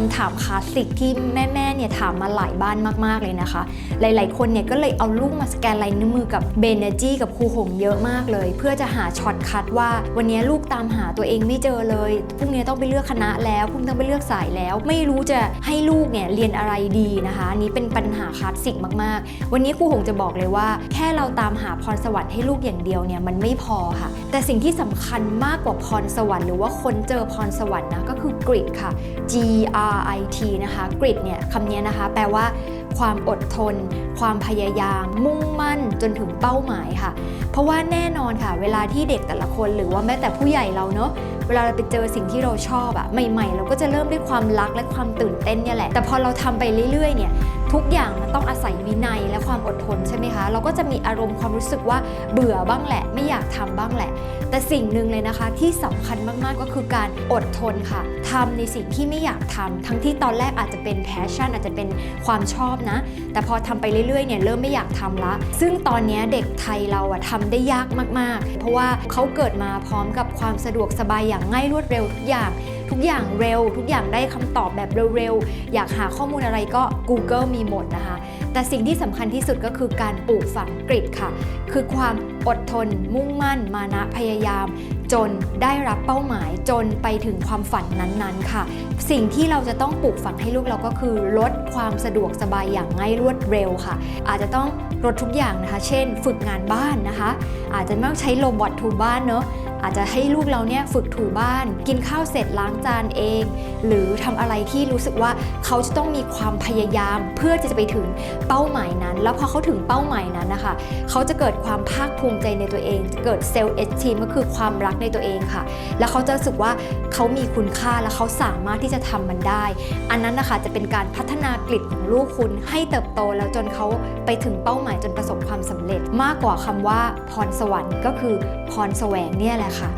คำถามคลาสสิกที่แม่ๆเนี่ยถามมาหลายบ้านมากๆเลยนะคะ หลายๆคนเนี่ยก็เลยเอาลูกมาสแกนลายนิ้วมือกับเบเนจีกับครูหงเยอะมากเลย เพื่อจะหาช็อตคัดว่าวันนี้ลูกตามหาตัวเองไม่เจอเลยพรุ่งนี้ต้องไปเลือกคณะแล้วพรุ่งนี้ต้องไปเลือกสายแล้ว ไม่รู้จะให้ลูกเนี่ยเรียนอะไรดีนะคะนี้เป็นปัญหาคลาสสิกมากๆ วันนี้ครูหงจะบอกเลยว่า แค่เราตามหาพรสวรรค์ให้ลูกอย่างเดียวเนี่ยมันไม่พอค่ะ แต่สิ่งที่สำคัญมากกว่าพรสวรรค์หรือว่าคนเจอพรสวรรค์นะก็คือกริดค่ะ G R I T นะคะกริดเนี่ยคำนี้นะคะ แปลว่าความอดทน ความพยายาม มุ่งมั่นจนถึงเป้าหมายค่ะ ราะว่าแน่นอนค่ะ เวลาที่เด็กแต่ละคนหรือว่าแม้แต่ผู้ใหญ่เราเนอะเวลาเราไปเจอสิ่งที่เราชอบอะใหม่ ๆ เราก็จะเริ่มด้วยความรักและความตื่นเต้นเนี่ยแหละ แต่พอเราทำไปเรื่อยๆเนี่ยทุกอย่างมันต้องอาศัยวินัยและความอดทนใช่ไหมคะ เราก็จะมีอารมณ์ความรู้สึกว่าเบื่อบ้างแหละ ไม่อยากทำบ้างแหละ แต่สิ่งหนึ่งเลยนะคะที่สำคัญมากๆก็คือการอดทนค่ะทำในสิ่งที่ไม่อยากทำทั้งที่ตอนแรกอาจจะเป็นแพชชั่นอาจจะเป็นความชอบนะ แต่พอทำไปเรื่อยๆเนี่ยเริ่มไม่อยากทำละ ซึ่งตอนนี้เด็กไทยเราอะทำได้ยากมากๆ เพราะว่าเขาเกิดมาพร้อมกับความสะดวกสบายอย่างง่ายรวดเร็วทุกอย่าง ทุกอย่างเร็ว ทุกอย่างได้คำตอบแบบเร็วๆ อยากหาข้อมูลอะไรก็ Google มีหมดนะคะ แต่สิ่งที่สำคัญที่สุดก็คือการปลูกฝังกริดค่ะ คือความอดทน มุ่งมั่น มานะพยายาม จนได้รับเป้าหมายจนไปถึงความฝันนั้นๆ ค่ะ สิ่งที่เราจะต้องปลูกฝังให้ลูกเราก็คือ ลดความสะดวกสบายอย่างง่ายรวดเร็วค่ะ อาจจะต้องลดทุกอย่างนะคะ เช่น ฝึกงานบ้านนะคะ อาจจะไม่ต้องใช้โรบอทถูบ้านเนอะอาจจะให้ลูกเราเนี่ยฝึกถูบ้าน กินข้าวเสร็จล้างจานเอง หรือทำอะไรที่รู้สึกว่าเขาจะต้องมีความพยายามเพื่อที่จะไปถึงเป้าหมายนั้น แล้วพอเขาถึงเป้าหมายนั้นนะคะเขาจะเกิดความภาคภูมิใจในตัวเอง เกิดเซลล์เอสทีมก็คือความรักในตัวเองค่ะ แล้วเขาจะรู้สึกว่าเขามีคุณค่าและเขาสามารถที่จะทำมันได้ อันนั้นนะคะจะเป็นการพัฒนากลิดของลูกคุณให้เติบโตแล้วจนเขาไปถึงเป้าหมายจนประสบความสำเร็จ มากกว่าคำว่าพรสวรรค์ก็คือพรแสวงเนี่ยแหละค่ะ